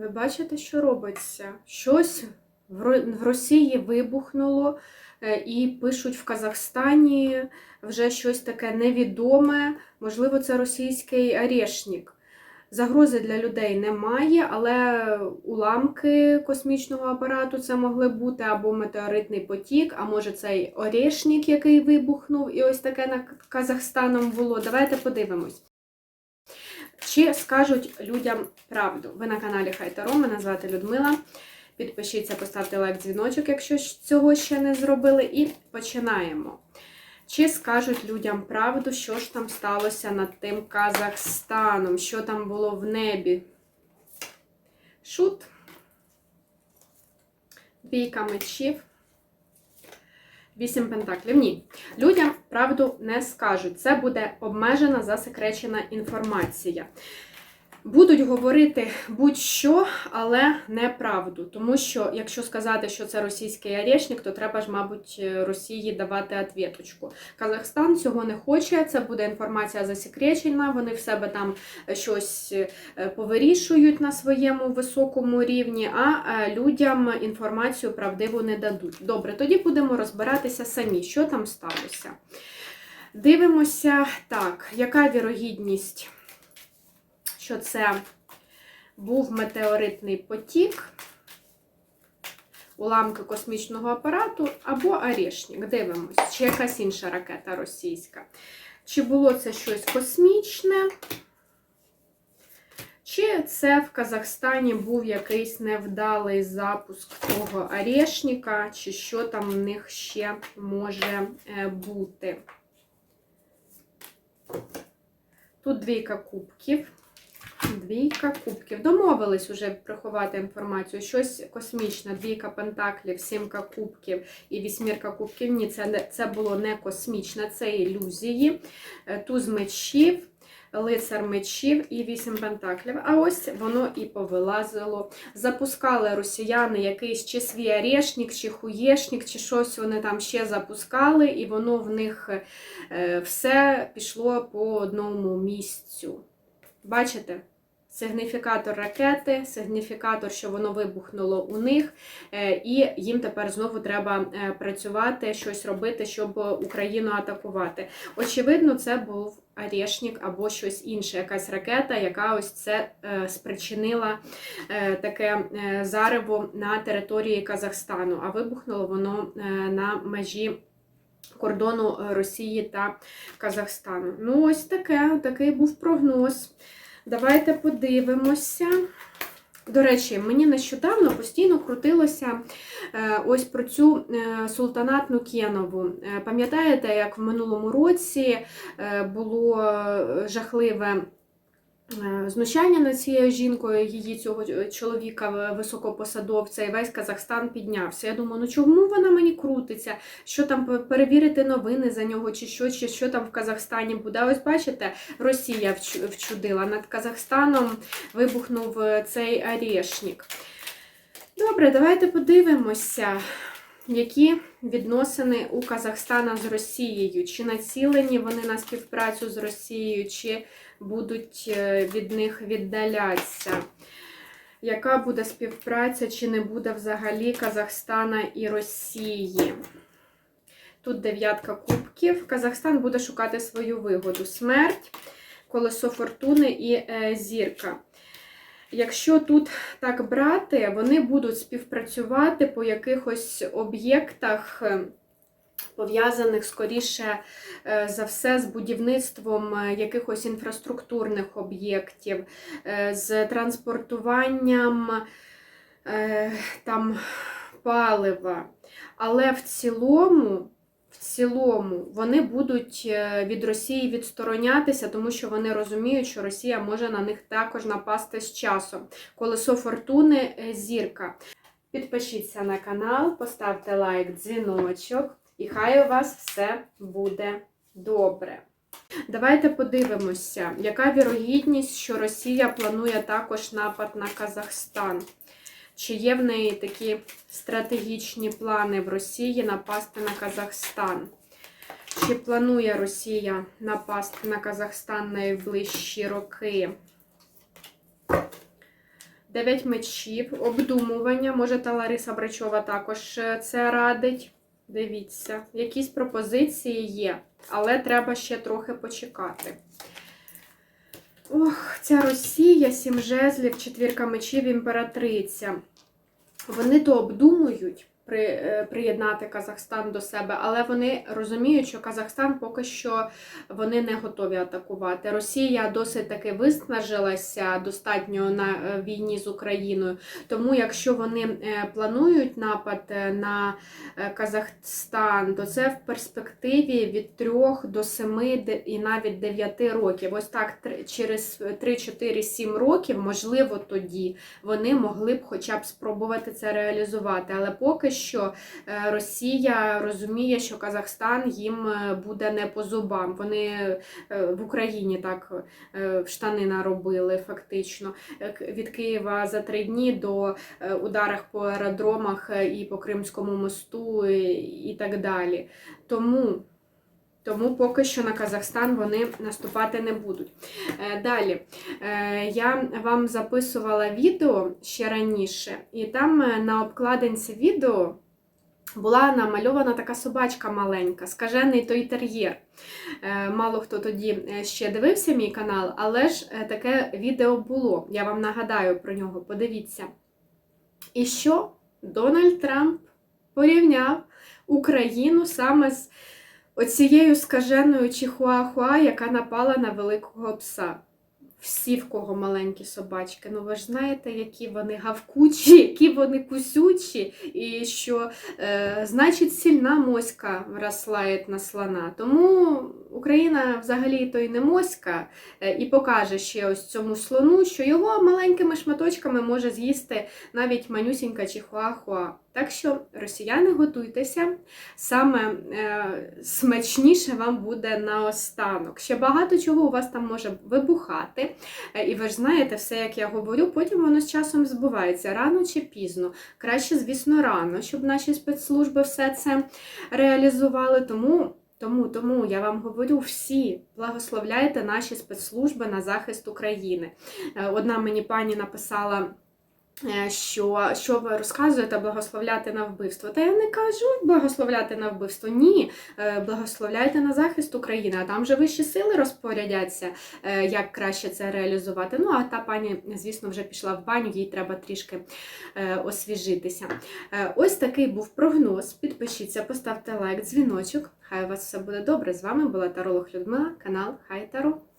Ви бачите, що робиться? Щось в Росії вибухнуло, е, і пишуть в Казахстані вже щось таке невідоме. Можливо, це російський орешник. Загрози для людей немає, але уламки космічного апарату це могли бути або метеоритний потік, а може цей орешник, який вибухнув, і ось таке над Казахстаном було. Давайте подивимось. Чи скажуть людям правду? Ви на каналі Хайтаро, мене звати Людмила. Підпишіться, поставте лайк, дзвіночок, якщо цього ще не зробили. І починаємо. Чи скажуть людям правду, що ж там сталося над тим Казахстаном? Що там було в небі? Шут. Двійка мечів. Вісім пентаклів. Ні. Людям правду не скажуть. Це буде обмежена засекречена інформація. Будуть говорити будь-що, але не правду. Тому що, якщо сказати, що це російський орешник, то треба ж, мабуть, Росії давати ответочку. Казахстан цього не хоче, це буде інформація засекречена, вони в себе там щось е, повирішують на своєму високому рівні, а е, людям інформацію правдиву не дадуть. Добре, тоді будемо розбиратися самі, що там сталося. Дивимося, так, яка вірогідність, що це був метеоритний потік, уламки космічного апарату або орешник. Дивимось, чи якась інша ракета російська. Чи було це щось космічне? Чи це в Казахстані був якийсь невдалий запуск того орешника, чи що там в них ще може е, бути? Тут двійка кубків. Двійка кубків. Домовились уже приховати інформацію. Щось космічне. Двійка пентаклів, сімка кубків і вісьмірка кубків. Ні, це, це було не космічне, це ілюзії. Е, Туз мечів, лицар мечів і вісім пентаклів. А ось воно і повилазило. Запускали росіяни якийсь чи свій орешник, чи хуєшник, чи щось вони там ще запускали, і воно в них е, все пішло по одному місцю. Бачите? Сигніфікатор ракети, сигніфікатор, що воно вибухнуло у них, е, і їм тепер знову треба е, працювати, щось робити, щоб Україну атакувати. Очевидно, це був орешник або щось інше, якась ракета, яка ось це е, спричинила таке зарево на території Казахстану, а вибухнуло воно на межі кордону Росії та Казахстану. Ну, ось таке, такий був прогноз. Давайте подивимося. До речі, мені нещодавно постійно крутилося е, ось про цю е, султанатну Кенову. Е, Пам'ятаєте, як в минулому році було жахливе знущання над цією жінкою, її цього чоловіка високопосадовця, і весь Казахстан піднявся. Я думаю, ну чому вона мені крутиться? Що там перевірити новини за нього, чи що, чи що там в Казахстані буде? Ось бачите, Росія вчудила. Над Казахстаном вибухнув е, цей орешник. Добре, давайте подивимося, які відносини у Казахстана з Росією. Чи націлені вони на співпрацю з Росією, чи будуть е, від них віддалятися? Яка буде співпраця, чи не буде взагалі Казахстана і Росії? Тут дев'ятка кубків. Казахстан буде шукати свою вигоду. Смерть, колесо фортуни і е, зірка. Якщо тут так брати, вони будуть співпрацювати по якихось об'єктах, е, пов'язаних скоріше е, за все з будівництвом е, якихось інфраструктурних об'єктів, е, з транспортуванням там палива. Але в цілому. В цілому вони будуть від Росії відсторонятися, тому що вони розуміють, що Росія може на них також напасти з часом. Колесо фортуни зірка. Підпишіться на канал, поставте лайк, дзвіночок, і хай у вас все буде добре. Давайте подивимося, яка вірогідність, що Росія планує також напад на Казахстан. Чи є в неї такі стратегічні плани в Росії напасти на Казахстан? Чи планує Росія напасти на Казахстан найближчі роки? Дев'ять мечів, обдумування. Може, та Лариса Брачова також е, це радить. Дивіться, якісь пропозиції є, але треба ще трохи почекати. Ох, ця Росія, сім жезлів, четвірка мечів, імператриця. Вони то обдумують приєднати Казахстан до себе, але вони розуміють, що Казахстан поки що вони не готові атакувати. Росія досить таки виснажилася достатньо на е, війні з Україною. Тому, якщо вони е, планують напад е, на е, Казахстан, то це в перспективі від 3 до 7 і навіть 9 років. Ось так через 3-4-7 років, можливо, тоді вони могли б хоча б спробувати це реалізувати. Але поки що е, Росія розуміє, що Казахстан їм е, буде не по зубам. Вони е, в Україні так штани наробили фактично. Від Києва за три дні до ударах по аеродромах і по Кримському мосту і так далі. Тому. Тому поки що на Казахстан вони наступати не будуть. Е, Далі Е, я вам записувала відео ще раніше, і там е, на обкладинці відео була намальована така собачка маленька, скажений той тер'єр. Мало хто тоді ще дивився мій канал, але ж таке відео було. Я вам нагадаю про нього, подивіться. І що Дональд Трамп порівняв Україну саме з оцією скаженою чихуахуа, яка напала на великого пса. Всі в кого маленькі собачки. Ну ви ж знаєте, які вони гавкучі, які вони кусючі, і що е, значить сильна моська врослає на слона. Тому Україна взагалі то й не моська, е, і покаже ще ось цьому слону, що його маленькими шматочками може з'їсти навіть манюсінька чихуахуа. Так що, росіяни, готуйтеся. Саме е, смачніше вам буде наостанок. Ще багато чого у вас там може вибухати. Е, І ви ж знаєте, все, як я говорю, потім воно з часом збувається рано чи пізно. Краще, звісно, рано, щоб наші спецслужби все це реалізували. Тому. Тому, тому я вам говорю, всі благословляйте наші спецслужби на захист України. Е, Одна мені пані написала. Е, Що, що ви розказуєте благословляти на вбивство? Та я не кажу благословляти на вбивство. Ні, е, благословляйте на захист України, а там же вищі сили розпорядяться, е, як краще це реалізувати. Ну а та пані, звісно, вже пішла в баню, їй треба трішки освіжитися. Ось такий був прогноз. Підпишіться, поставте лайк, дзвіночок. Хай у вас все буде добре. З вами була Таролог Людмила, канал Хай Таро.